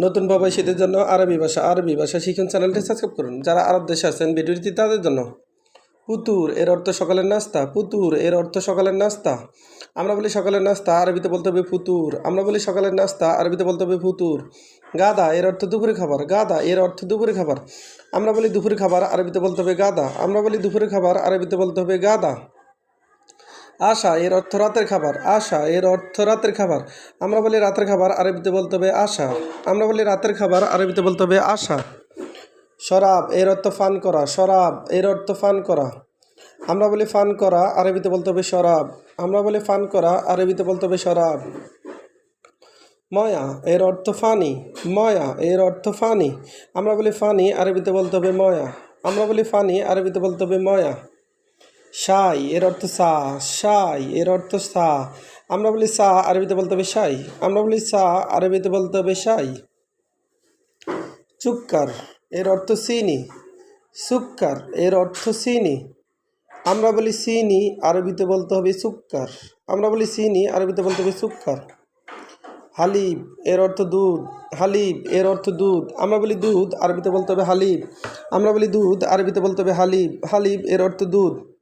নতুন প্রবাসীদের জন্য আরবি ভাষা আরবি ভাষা শিখুন চ্যানেলটি সাবস্ক্রাইব করুন। যারা আরব দেশে আছেন, ভিডিওটি তাদের জন্য। পুতুর, এর অর্থ সকালের নাস্তা। পুতুর, এর অর্থ সকালের নাস্তা। আমরা বলি সকালের নাস্তা, আরবিতে বলতে হবে ফুতুর আমরা বলি সকালের নাস্তা, আরবিতে বলতে হবে ফুতুর গাদা, এর অর্থ দুপুরে খাবার। গাদা, এর অর্থ দুপুরে খাবার। আমরা বলি দুপুরে খাবার, আরবিতে বলতে হবে গাদা। আমরা বলি দুপুরে খাবার, আরবিতে বলতে হবে গাদা। আশা, এর অর্থ রাতের খাবার। আশা, এর অর্থ রাতের খাবার। আমরা বলি রাতের খাবার, আরবিতে বলতে হবে আশা। আমরা বলি রাতের খাবার, আরবিতে বলতে হবে আশা। শরাব, এর অর্থ ফান করা। শরাব, এর অর্থ ফান করা। আমরা বলি ফান করা, আরবিতে বলতে হবে শরাব। আমরা বলি ফান করা, আরবিতে বলতে হবে শরাব। ময়া, এর অর্থ ফানি। ময়া, এর অর্থ ফানি। আমরা বলি ফানি, আরবিতে বলতে হবে ময়া। আমরা বলি ফানি, আরবিতে বলতে হবে ময়া। সাই, এর অর্থ সা, সাই, এর অর্থ সা। আমরা বলি সা, আরবিতে বলতে হবে সাই। আমরা বলি সা, আরবিতে বলতে হবে সাই। চুক্কার, এর অর্থ চিনি সুক্কার, এর অর্থ চিনি আমরা বলি চিনি আরবিতে বলতে হবে সুক্কার। আমরা বলি চিনি আরবিতে বলতে হবে সুক্কার। হালিব, এর অর্থ দুধ। হালিব, এর অর্থ দুধ। আমরা বলি দুধ, আরবিতে বলতে হবে হালিব। আমরা বলি দুধ, আরবিতে বলতে হবে হালিব। হালিব, এর অর্থ দুধ।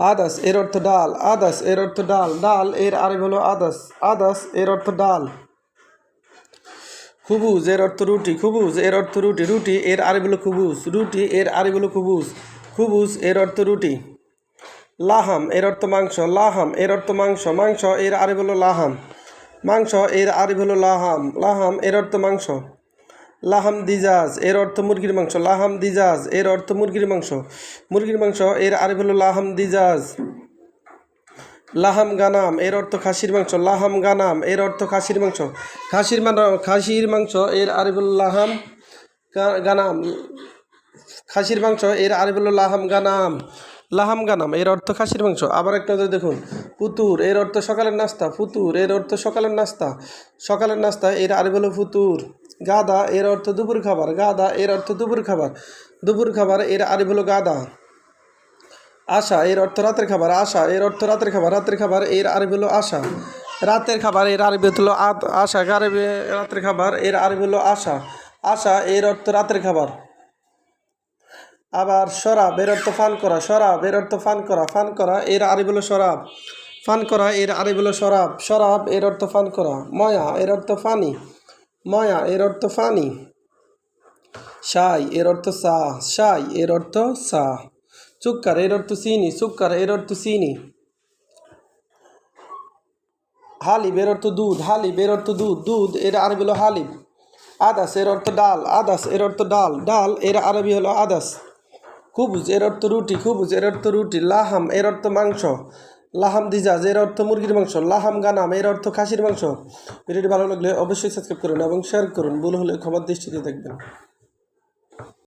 আদাস এর অর্থ ডাল, আদাস এর অর্থ ডাল ডাল এর আরবি হলো আদাস আদাস এর অর্থ ডাল। খুবুজ এর অর্থ রুটি, খুবুজ এর অর্থ রুটি রুটি এর আরবি হলো খুবুজ, রুটি এর আরবি হলো খুবুজ খুবুজ এর অর্থ রুটি। লাহাম এর অর্থ মাংস, লাহাম এর অর্থ মাংস মাংস এর আরবি হলো লাহাম, মাংস এর আরবি হলো লাহাম লাহাম এর অর্থ মাংস। লাহাম দিজাজ এর অর্থ মুরগির মাংস। লাহাম দিজাজ এর অর্থ মুরগির মাংস। মুরগির মাংস, এর আরবি হলো লাহাম দিজাজ লাহাম গানাম, এর অর্থ খাসির মাংস। লাহাম গানাম, এর অর্থ খাসির মাংস। খাসির খাসির মাংস, এর আরবি হলো লাহাম গানাম। খাসির মাংস, এর আরবি হলো লাহাম গানাম। লাহাম গানাম, এর অর্থ খাসির মাংস। আবার একটা দেখুন। ফুতুর এর অর্থ সকালের নাস্তা। ফুতুর এর অর্থ সকালের নাস্তা। সকালের নাস্তা, এর আরবি হলো ফুতুর। গাদা, এর অর্থ দুপুর খাবার। গাদা, এর অর্থ দুপুর খাবার। দুপুর খাবার, এর আরবি হলো গাদা। আশা, এর অর্থ রাতের খাবার। আশা, এর অর্থ রাতের খাবার। রাতের খাবার, এর আরবি হলো আশা। রাতের খাবার, এর আরবি হলো আশা। আরবি, রাতের খাবার, এর আরবি হলো আশা। আশা, এর অর্থ রাতের খাবার। আবার শরাব, এর অর্থ ফান করা। শরাব, এর অর্থ ফান করা। ফান করা, এর আরবি হলো শরাব। ফান করা, এর আরবি হলো শরাব। শরাব, এর অর্থ ফান করা। ময়া, এর অর্থ ফানি। ময়া এর অর্থ ফানি সাই এর অর্থ সা সাই এর অর্থ সা সুক্কার এর অর্থ চিনি সুক্কার এর অর্থ চিনি হালিব এর অর্থ দুধ হালিব এর অর্থ দুধ দুধ এর আরবি হলো হালিব আদাস এর অর্থ ডাল আদাস এর অর্থ ডাল ডাল এর আরবি হলো আদাস খুবুজ এর অর্থ রুটি খুবুজ এর অর্থ রুটি লাহাম এর অর্থ মাংস লাহাম দিজাজ এর অর্থ মুরগির মাংস। লাহাম গানাম, এর অর্থ খাসির মাংস। ভিডিওটি ভালো লাগলে অবশ্যই সাবস্ক্রাইব করুন এবং শেয়ার করুন। ভুল হলে ক্ষমার দৃষ্টিতে দেখবেন।